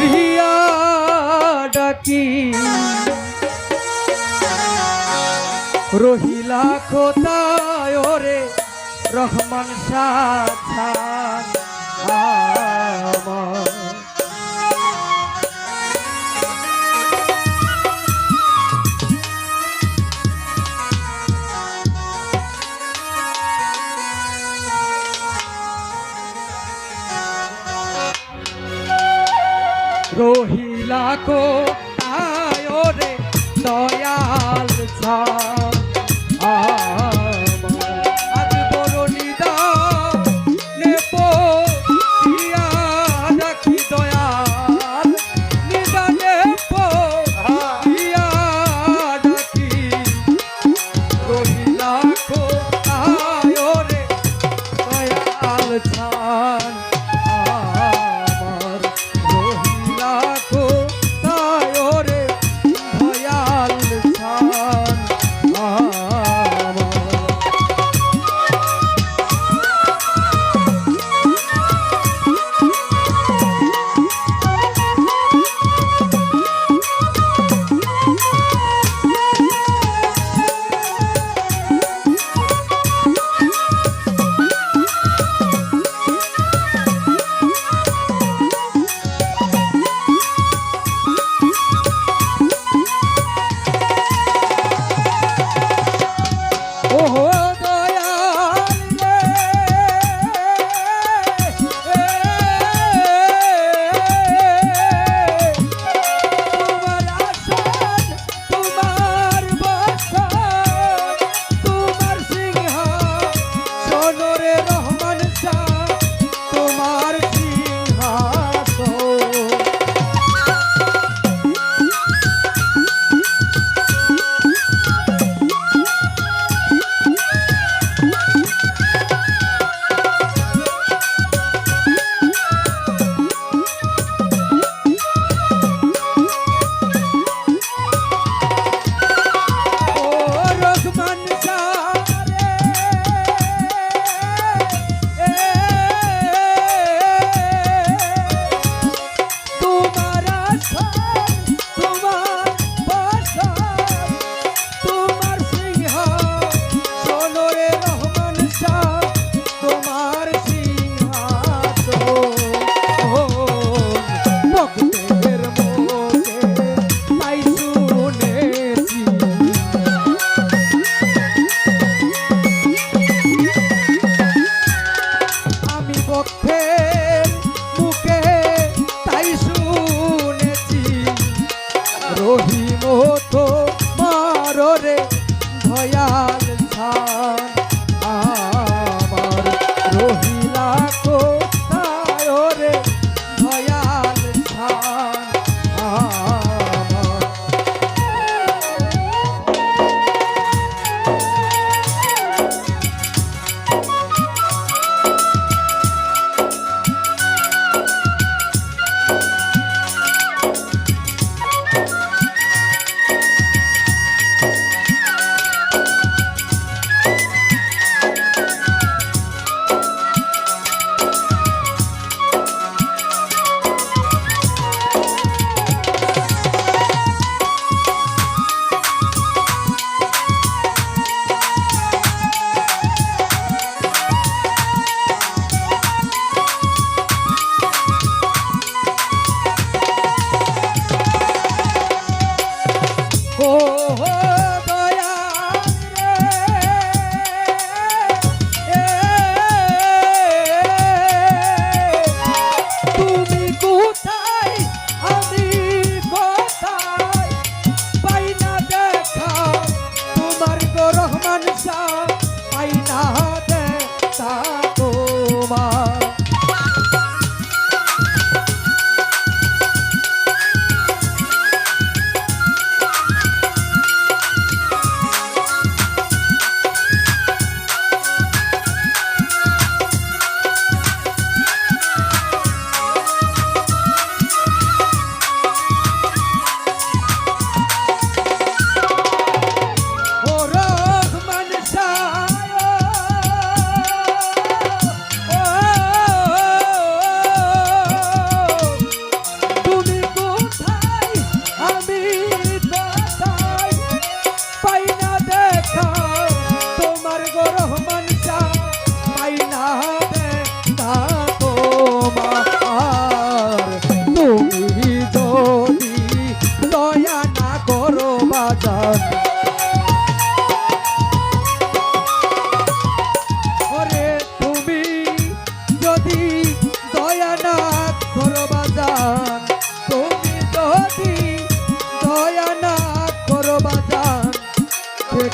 রিয়া ডাকি। রহিলা কোথায় রে রহমান সাথা আমার।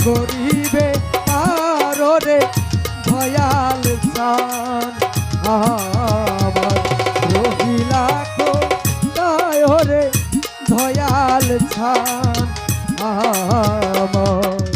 গরিবে তারে ভয়াল সান আমার রহিলা দয়রে ধয়াল ছান আমার